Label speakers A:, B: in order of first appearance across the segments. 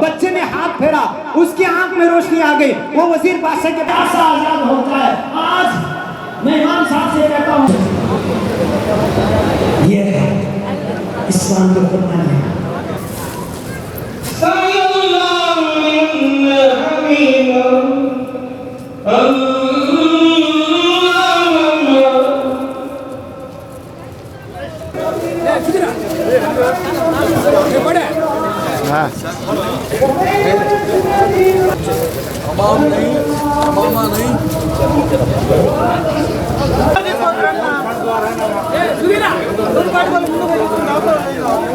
A: बच्चे ने हाथ फेरा उसकी आँख में रोशनी आ गई। वो वज़ीर बादशाह के पास
B: आज़ाद होता है। आज मैं इमाम साहब से कहता हूँ ये है इस्लाम की कुर्बानी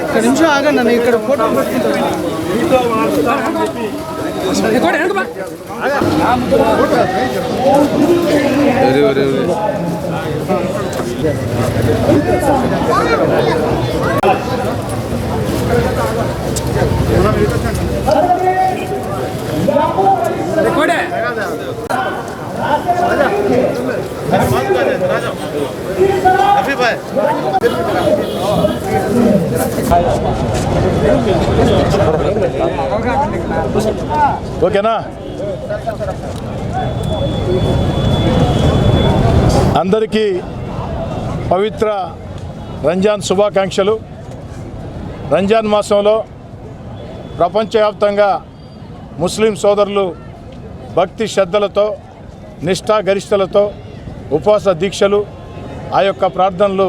C: ఒక నిమిషం ఆగండి అన్న ఇక్కడ ఫోటో పెట్టుకుంటాను
D: ఓకేనా? అందరికీ పవిత్ర రంజాన్ శుభాకాంక్షలు. రంజాన్ మాసంలో ప్రపంచవ్యాప్తంగా ముస్లిం సోదరులు భక్తి శ్రద్ధలతో నిష్ఠాగరిష్టలతో ఉపవాస దీక్షలు ఆ యొక్క ప్రార్థనలు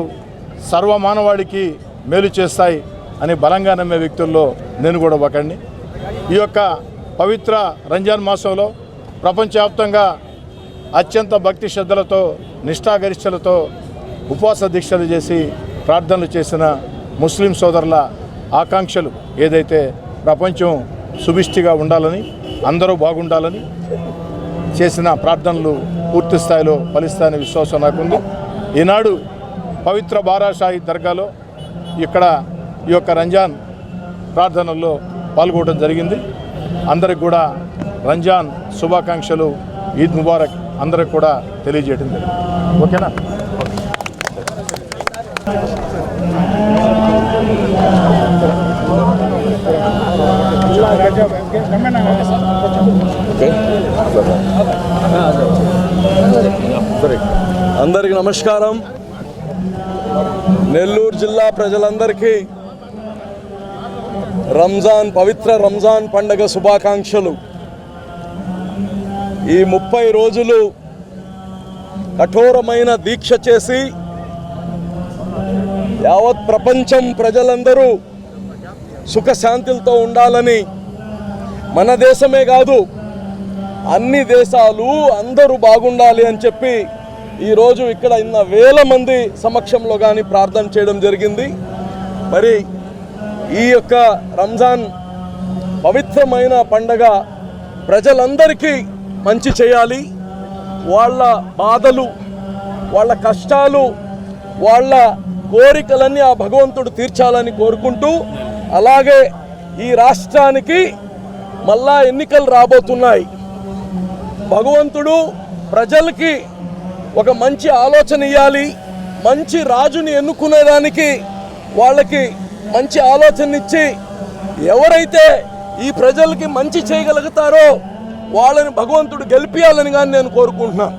D: సర్వమానవాడికి మేలు చేస్తాయి అని బలంగా నమ్మే వ్యక్తుల్లో నేను కూడా ఒకడిని. ఈ యొక్క పవిత్ర రంజాన్ మాసంలో ప్రపంచవ్యాప్తంగా అత్యంత భక్తి శ్రద్ధలతో నిష్ఠాగరిష్టలతో ఉపవాస దీక్షలు చేసి ప్రార్థనలు చేసిన ముస్లిం సోదరుల ఆకాంక్షలు ఏదైతే ప్రపంచం సుభిష్టిగా ఉండాలని అందరూ బాగుండాలని చేసిన ప్రార్థనలు పూర్తి స్థాయిలో ఫలిస్తాయనే విశ్వాసం నాకుంది. ఈనాడు పవిత్ర బారాషాహి దర్గాలో ఇక్కడ ఈ యొక్క రంజాన్ ప్రార్థనల్లో పాల్గొనడం జరిగింది. అందరికి కూడా రంజాన్ శుభాకాంక్షలు ఈద్ ముబారక్ అందరికి కూడా తెలియజేయడం జరిగింది. ఓకేనా?
E: అందరికి నమస్కారం. నెల్లూరు జిల్లా ప్రజలందరికీ రంజాన్ పవిత్ర రంజాన్ పండగ శుభాకాంక్షలు. ఈ ముప్పై రోజులు కఠోరమైన దీక్ష చేసి యావత్ ప్రపంచం ప్రజలందరూ సుఖశాంతులతో ఉండాలని మన దేశమే కాదు అన్ని దేశాలు అందరూ బాగుండాలి అని చెప్పి ఈరోజు ఇక్కడ ఇన్న వేల మంది సమక్షంలో కానీ ప్రార్థన చేయడం జరిగింది. మరి ఈ యొక్క రంజాన్ పవిత్రమైన పండగ ప్రజలందరికీ మంచి చేయాలి. వాళ్ళ బాధలు వాళ్ళ కష్టాలు వాళ్ళ కోరికలన్నీ ఆ భగవంతుడు తీర్చాలని కోరుకుంటూ అలాగే ఈ రాష్ట్రానికి మళ్ళా ఎన్నికలు రాబోతున్నాయి. భగవంతుడు ప్రజలకి ఒక మంచి ఆలోచన ఇవ్వాలి మంచి రాజుని ఎన్నుకునేదానికి వాళ్ళకి మంచి ఆలోచన ఇచ్చి ఎవరైతే ఈ ప్రజలకి మంచి చేయగలుగుతారో వాళ్ళని భగవంతుడు గెలిపియాలని కానీ నేను కోరుకుంటున్నాను.